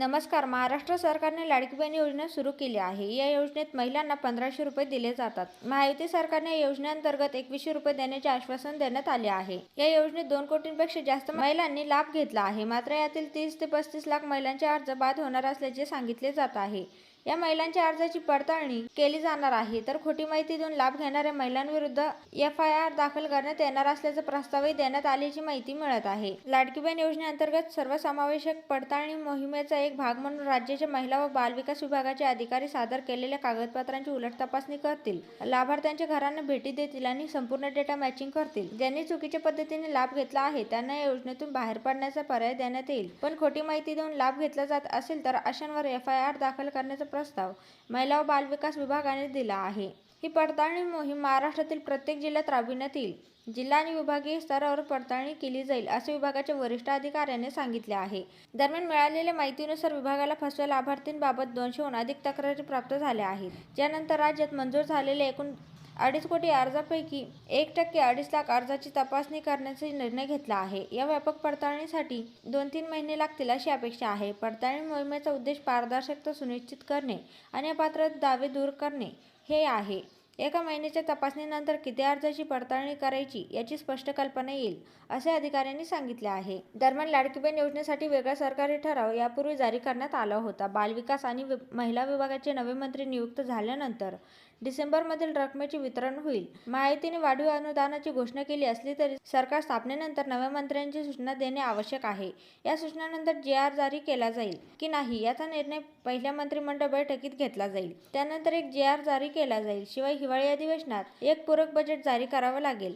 नमस्कार. महाराष्ट्र सरकारने लाडकी बहीण योजना सुरू केली आहे. या योजनेत महिलांना पंधराशे रुपये दिले जातात. महायुती सरकारने या योजनेअंतर्गत एकवीसशे रुपये देण्याचे आश्वासन देण्यात आले आहे. या योजनेत दोन कोटींपेक्षा जास्त महिलांनी लाभ घेतला आहे. मात्र यातील तीस ते पस्तीस लाख महिलांचे अर्ज बाद होणार असल्याचे सांगितले जात आहे. या महिलांच्या अर्जाची पडताळणी केली जाणार आहे. तर खोटी माहिती देऊन लाभ घेणाऱ्या महिलांविरुद्ध एफ आय आर दाखल करण्यात येणार असल्याचा प्रस्तावही देण्यात आल्याची माहिती मिळत आहे. लाडकी बहीण योजनेअंतर्गत सर्वसमावेशक पडताळणी मोहिमेचा एक भाग म्हणून राज्याच्या महिला व बालविकास विभागाचे अधिकारी सादर केलेल्या कागदपत्रांची उलट तपासणी करतील. लाभार्थ्यांच्या घरांना भेटी देतील आणि संपूर्ण डेटा मॅचिंग करतील. ज्यांनी चुकीच्या पद्धतीने लाभ घेतला आहे त्यांना या योजनेतून बाहेर पडण्याचा पर्याय देण्यात येईल. पण खोटी माहिती देऊन लाभ घेतला जात असेल तर अशांवर एफ आय आर दाखल करण्याचा प्रस्ताव महिला व बालविकास विभागाने दिला आहे. ही पडताळणी मोहीम महाराष्ट्रातील प्रत्येक जिल्ह्यात राबविण्यात येईल. जिल्हा आणि विभागीय स्तरावर पडताळणी केली जाईल असे विभागाच्या वरिष्ठ अधिकाऱ्याने सांगितले आहे. दरम्यान मिळालेल्या माहितीनुसार विभागाला फसव्या लाभार्थींबाबत दोनशेहून अधिक तक्रारी प्राप्त झाल्या आहेत. ज्यानंतर राज्यात मंजूर झालेले एकूण अडीच कोटी अर्जापैकी एक टक्के अडीच लाख अर्जाची तपासणी करण्याचा निर्णय घेतला आहे. या व्यापक पडताळणीसाठी दोन तीन महिने लागतील अशी अपेक्षा आहे. पडताळणी मोहिमेचा उद्देश पारदर्शकता सुनिश्चित करणे आणि पात्र दावे दूर करणे हे आहे. एका महिन्याच्या तपासणीनंतर किती अर्जाची पडताळणी करायची याची स्पष्ट कल्पना येईल असे अधिकाऱ्यांनी सांगितले आहे. दरम्यान लाडकीबेन योजनेसाठी वेगळा सरकारी ठराव यापूर्वी जारी करण्यात आला होता. बालविकास आणि वि- महिला विभागाचे नवे मंत्री नियुक्त झाल्यानंतर डिसेंबरमधील रकमेचे वितरण होईल. महायुतीने वाढीव अनुदानाची घोषणा केली असली तरी सरकार स्थापनेनंतर नव्या मंत्र्यांची सूचना देणे आवश्यक आहे. या सूचनानंतर जे आर जारी केला जाईल की नाही याचा निर्णय पहिल्या मंत्रिमंडळ बैठकीत घेतला जाईल. त्यानंतर एक जे आर जारी केला जाईल. शिवाय हिवाळी अधिवेशनात एक पूरक बजेट जारी करावं लागेल.